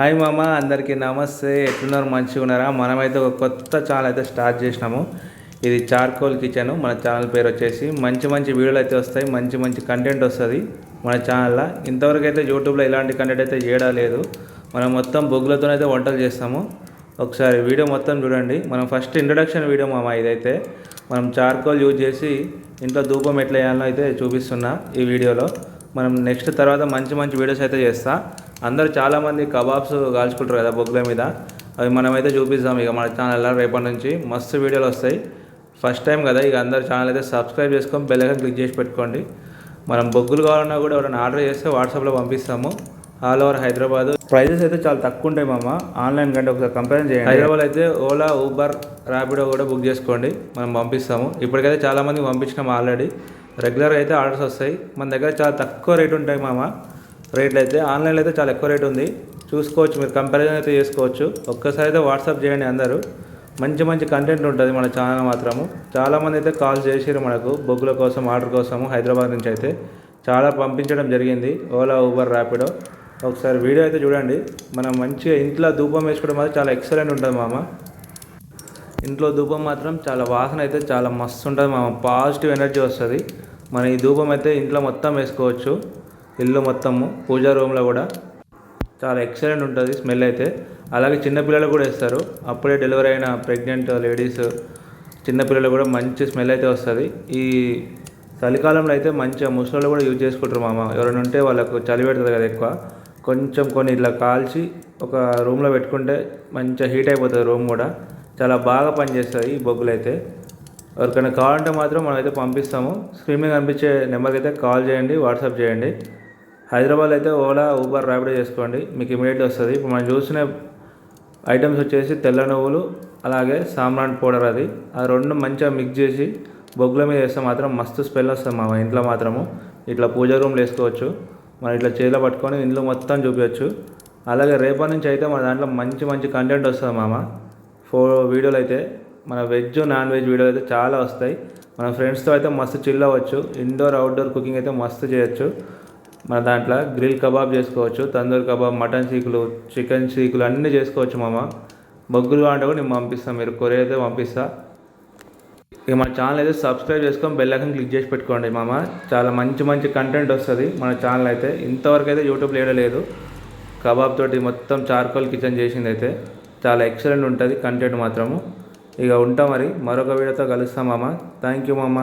Hi మామ అందరికీ నమస్తే. ఎట్లున్నారు? మంచిగా ఉన్నారా? మనమైతే ఒక కొత్త ఛానల్ అయితే స్టార్ట్ చేసినాము. ఇది చార్కోల్ కిచెన్. మన ఛానల్ పేరు వచ్చేసి మంచి మంచి వీడియోలు అయితే వస్తాయి. మంచి మంచి కంటెంట్ వస్తుంది మన ఛానల్లో ఇంతవరకు అయితే యూట్యూబ్లో ఇలాంటి కంటెంట్ అయితే చేయడం లేదు. మనం మొత్తం బొగ్గులతోనైతే వంటలు చేస్తాము. ఒకసారి వీడియో మొత్తం చూడండి. మనం ఫస్ట్ ఇంట్రడక్షన్ వీడియో మామ ఇదైతే. మనం చార్కోల్ యూజ్ చేసి ఇంట్లో ధూపం ఎట్లా వేయాలో అయితే చూపిస్తున్నా ఈ వీడియోలో మనం నెక్స్ట్ తర్వాత మంచి మంచి వీడియోస్ అయితే చేస్తాను అందరూ చాలామంది కబాబ్స్ కాల్చుకుంటారు కదా బొగ్గుల మీద. అవి మనమైతే చూపిస్తాం ఇక మన ఛానల్లో రేపటి నుంచి. మస్తు వీడియోలు వస్తాయి. ఫస్ట్ టైం కదా ఇక అందరు ఛానల్ అయితే సబ్స్క్రైబ్ చేసుకొని బెల్ ఐకాన్ క్లిక్ చేసి పెట్టుకోండి. మనం బొగ్గులు కావాలన్నా కూడా ఎవరైనా ఆర్డర్ చేస్తే వాట్సాప్లో పంపిస్తాము. All over Hyderabad. ప్రైజెస్ అయితే చాలా తక్కువ ఉంటాయి మామ. ఆన్లైన్ కంటే ఒకసారి కంపేర్ చేయండి. హైదరాబాద్ అయితే ఓలా ఊబర్ ర్యాపిడో కూడా బుక్ చేసుకోండి. మనం పంపిస్తాము. ఇప్పటికైతే చాలామంది పంపించినాం ఆల్రెడీ రెగ్యులర్ అయితే ఆర్డర్స్ వస్తాయి. మన దగ్గర చాలా తక్కువ రేట్ ఉంటాయి మామ. రేట్లు అయితే ఆన్లైన్లో అయితే చాలా ఎక్కువ రేట్ ఉంది. చూసుకోవచ్చు మీరు కంపారిజన్ అయితే చేసుకోవచ్చు. ఒక్కసారి అయితే వాట్సాప్ చేయండి అందరూ. మంచి మంచి కంటెంట్ ఉంటుంది మన ఛానల్ మాత్రము. చాలామంది అయితే కాల్ చేసారు మనకు బొగ్గుల కోసం ఆర్డర్ కోసము హైదరాబాద్ నుంచి అయితే. చాలా పంపించడం జరిగింది. ఓలా ఊబర్ ర్యాపిడో ఒకసారి వీడియో అయితే చూడండి. మనం మంచిగా ఇంట్లో ధూపం వేసుకోవడం మాత్రం చాలా ఎక్సలెంట్ ఉంటుంది మామ. ఇంట్లో ధూపం మాత్రం చాలా వాసన అయితే చాలా మస్తు ఉంటుంది మామ. పాజిటివ్ ఎనర్జీ వస్తుంది. మన ఈ ధూపం అయితే ఇంట్లో మొత్తం వేసుకోవచ్చు. ఇల్లు మొత్తము పూజా రూమ్లో కూడా చాలా ఎక్సలెంట్ ఉంటుంది స్మెల్ అయితే. అలాగే చిన్నపిల్లలు కూడా వేస్తారు. అప్పుడే డెలివరీ అయిన ప్రెగ్నెంట్ లేడీస్ చిన్నపిల్లలు కూడా మంచి స్మెల్ అయితే వస్తుంది. ఈ చలికాలంలో అయితే మంచిగా ముసలి కూడా యూజ్ చేసుకుంటారు మామ. ఎవరైనా ఉంటే వాళ్ళకు చలి పెడుతుంది కదా ఎక్కువ. కొంచెం కొన్ని ఇట్లా కాల్చి ఒక రూమ్లో పెట్టుకుంటే మంచిగా హీట్ అయిపోతుంది రూమ్ కూడా. చాలా బాగా పనిచేస్తుంది ఈ బొగ్గులు అయితే. ఎవరికైనా కావాలంటే మాత్రం మనం అయితే పంపిస్తాము. స్క్రీన్ మీద కనిపించే నెంబర్కి అయితే కాల్ చేయండి వాట్సాప్ చేయండి. హైదరాబాద్ అయితే ఓలా ఊబర్ ర్యాపిడో చేసుకోండి. మీకు ఇమీడియట్గా వస్తుంది. ఇప్పుడు మనం చూసిన ఐటమ్స్ వచ్చేసి తెల్ల నువ్వులు అలాగే సాంబ్రాన్ పౌడర్ అది. ఆ రెండు మంచిగా మిక్స్ చేసి బొగ్గుల మీద వేస్తే మాత్రం మస్తు స్మెల్ వస్తుంది మా ఇంట్లో మాత్రము. ఇట్లా పూజ రూమ్లో వేసుకోవచ్చు. మనం ఇట్లా చేతిలో పట్టుకొని ఇంట్లో మొత్తం చూపించవచ్చు అలాగే రేపటి నుంచి అయితే మన దాంట్లో మంచి మంచి కంటెంట్ వస్తుంది మామ. ఫోర్ వీడియోలు అయితే మన వెజ్ నాన్ వెజ్ వీడియోలు అయితే చాలా వస్తాయి. మన ఫ్రెండ్స్తో అయితే మస్తు చిల్ అవ్వచ్చు. ఇండోర్ అవుట్డోర్ కుకింగ్ అయితే మస్తు చేయొచ్చు. మన దాంట్లో గ్రిల్ కబాబ్ చేసుకోవచ్చు తందూరి కబాబ్ మటన్ సీకులు చికెన్ సీకులు అన్నీ చేసుకోవచ్చు మామ. బొగ్గులు అంటే కూడా నేను పంపిస్తాను మీరు కొరియర్ అయితే పంపిస్తా. ఇక మన ఛానల్ అయితే సబ్స్క్రైబ్ చేసుకొని బెల్ ఐకన్ క్లిక్ చేసి పెట్టుకోండి మామ. చాలా మంచి మంచి కంటెంట్ వస్తుంది మన ఛానల్ అయితే. ఇంతవరకు అయితే యూట్యూబ్ లేదు కబాబ్ తోటి మొత్తం చార్కోల్ కిచెన్ చేసింది అయితే. చాలా ఎక్సలెంట్ ఉంటుంది కంటెంట్ మాత్రము. ఇక ఉంటాం మరి. మరొక వీడియోతో కలుస్తాం మామ. థ్యాంక్ యూ మామ.